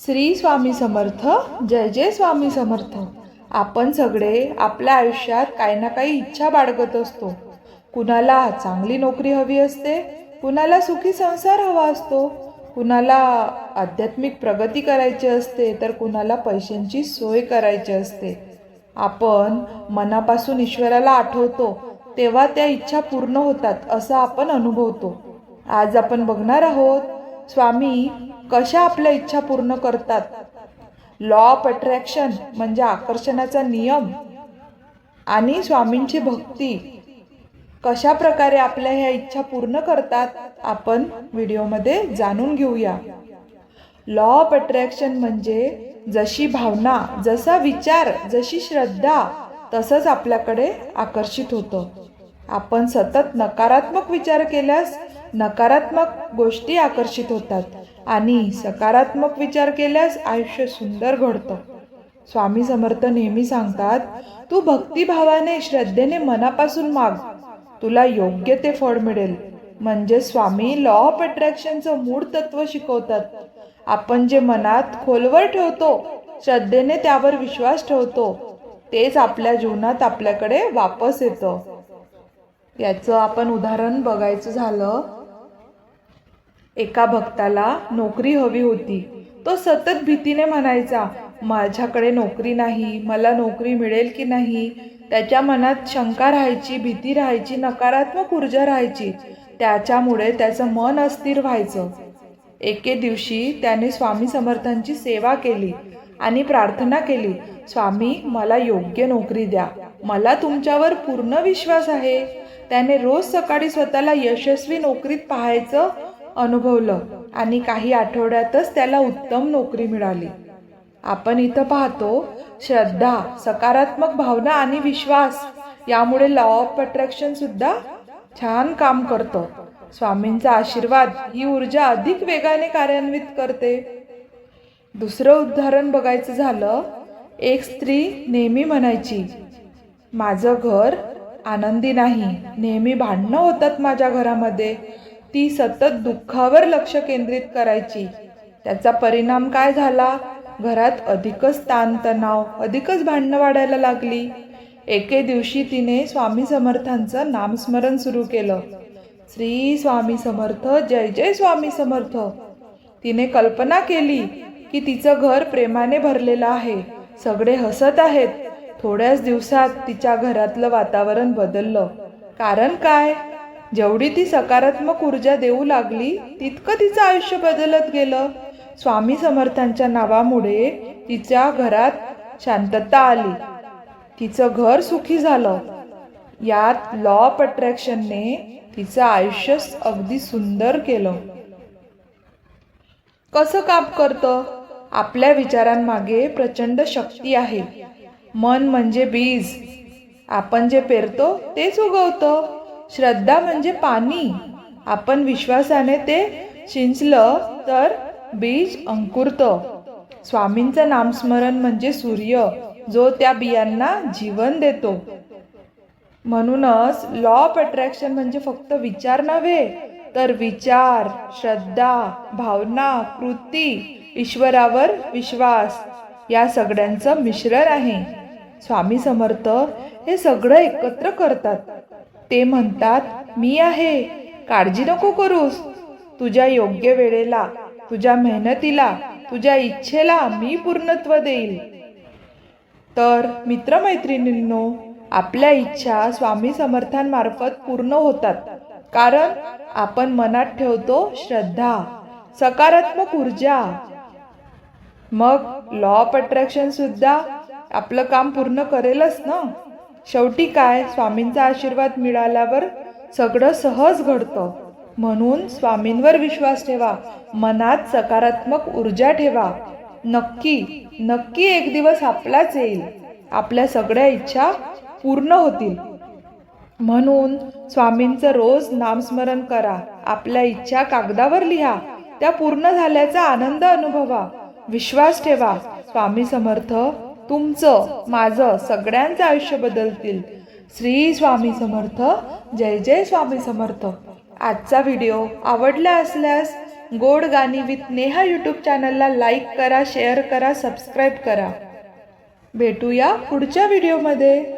श्री स्वामी समर्थ जय जय स्वामी समर्थ. आपण सगळे आपल्या आयुष्यात काही ना काही इच्छा बाळगत असतो. कुणाला चांगली नोकरी हवी असते कुणाला सुखी संसार हवा असतो. कुणाला आध्यात्मिक प्रगती करायची असते तर कुणाला पैशांची सोय करायची असते. आपण मनापासून ईश्वराला आठवतो तेव्हा त्या इच्छा पूर्ण होतात असं आपण अनुभवतो. आज आपण बघणार आहोत स्वामी कशा आपल्या इच्छा पूर्ण करतात? लॉ ऑफ अट्रॅक्शन म्हणजे आकर्षणाचा नियम. आणि स्वामींची भक्ती. कशा प्रकारे आपल्या ह्या इच्छा पूर्ण करतात आपण व्हिडिओमध्ये जाणून घेऊया. लॉ ऑफ अट्रॅक्शन म्हणजे जशी भावना जसा विचार जशी श्रद्धा तसंच आपल्याकडे आकर्षित होतं. आपण सतत नकारात्मक विचार केल्यास नकारात्मक गोष्टी आकर्षित होतात आणि सकारात्मक विचार केल्यास आयुष्य सुंदर घडतं. स्वामी समर्थ नेहमी सांगतात तू भक्तिभावाने श्रद्धेने मनापासून माग. तुला योग्य ते फळ मिळेल. म्हणजे स्वामी लॉ ऑफ अट्रॅक्शनचं मूळ तत्व शिकवतात. आपण जे मनात खोलवर ठेवतो श्रद्धेने त्यावर विश्वास ठेवतो तेच आपल्या जीवनात आपल्याकडे वापस येतं. याचं आपण उदाहरण बघायचं झालं. एका भक्ताला नोकरी हवी होती. तो सतत भीतीने म्हणायचा माझ्याकडे नोकरी नाही मला नोकरी मिळेल की नाही त्याच्या मनात शंका राहायची भीती राहायची नकारात्मक ऊर्जा राहायची. त्याच्यामुळे त्याचं मन अस्थिर व्हायचं. एके दिवशी त्याने स्वामी समर्थांची सेवा केली आणि प्रार्थना केली स्वामी मला योग्य नोकरी द्या. मला तुमच्यावर पूर्ण विश्वास आहे. त्याने रोज सकाळी स्वतःला यशस्वी नोकरीत पाहायचं अनुभवलं आणि काही आठवड्यातच त्याला उत्तम नोकरी मिळाली. आपण इथं पाहतो श्रद्धा सकारात्मक भावना आणि विश्वास यामुळे लॉ ऑफ अट्रॅक्शन सुद्धा छान काम करतं. स्वामींचा आशीर्वाद ही ऊर्जा अधिक वेगाने कार्यान्वित करते. दुसरं उदाहरण बघायचं झालं एक स्त्री नेहमी म्हणायची माझं घर आनंदी नाही नेहमी भांडणं होतात माझ्या घरामध्ये. ती सतत दुःखावर लक्ष केंद्रित करायची. त्याचा परिणाम काय झाला? घरात अधिकच ताणतणाव अधिकच भांडणं वाढायला लागली. एके दिवशी तिने स्वामी समर्थांचं नामस्मरण सुरू केलं. श्री स्वामी समर्थ जय जय स्वामी समर्थ. तिने कल्पना केली की तिचं घर प्रेमाने भरलेलं आहे. सगळे हसत आहेत. थोड्याच दिवसात तिच्या घरातलं वातावरण बदललं. कारण काय? जेवढी ती सकारात्मक ऊर्जा देऊ लागली तितकं तिचं आयुष्य बदलत गेलं. स्वामी समर्थांच्या नावामुळे तिच्या घरात शांतता आली. तिचं घर सुखी झालं. यात लॉ ऑफ अट्रॅक्शनने तिचं आयुष्य अगदी सुंदर केलं. कसं काम करतं? आपल्या विचारांमागे प्रचंड शक्ती आहे. मन म्हणजे बीज. आपण जे पेरतो तेच उगवतं. श्रद्धा म्हणजे पाणी. आपण विश्वासाने ते शिंचलं तर बीज अंकुरतं. स्वामींचं नामस्मरण म्हणजे सूर्य जो त्या बियांना जीवन देतो. म्हणूनच लॉ ऑफ अट्रॅक्शन म्हणजे फक्त विचार नव्हे तर विचार श्रद्धा भावना कृती ईश्वरावर विश्वास या सगळ्यांचं मिश्रण आहे. स्वामी समर्थ हे सगळं एकत्र करतात. ते म्हणतात मी आहे. काळजी नको करूस. तुझ्या योग्य वेळेला तुझ्या मेहनतीला तुझ्या इच्छेला मी पूर्णत्व देईल. तर मित्रमैत्रिणींनो आपल्या इच्छा स्वामी समर्थांमार्फत पूर्ण होतात. कारण आपण मनात ठेवतो श्रद्धा सकारात्मक ऊर्जा. मग लॉ ऑफ अट्रॅक्शन सुद्धा आपलं काम पूर्ण करेलच ना? शेवटी काय? स्वामींचा आशीर्वाद मिळाल्यावर सगळं सहज घडतं. म्हणून स्वामींवर विश्वास ठेवा. मनात सकारात्मक ऊर्जा ठेवा. नक्की नक्की एक दिवस आपलाच येईल. आपल्या सगळ्या इच्छा पूर्ण होतील. म्हणून स्वामींचं रोज नामस्मरण करा. आपल्या इच्छा कागदावर लिहा. त्या पूर्ण झाल्याचा आनंद अनुभवा. विश्वास ठेवा. स्वामी समर्थ. तुमचं माझं सगळ्यांचं आयुष्य बदलतील. श्री स्वामी समर्थ जय जय स्वामी समर्थ. आजचा व्हिडिओ आवडला असल्यास गोड गाणी विथ नेहा यूट्यूब चॅनलला लाईक करा शेअर करा सबस्क्राईब करा. भेटूया पुढच्या व्हिडिओमध्ये.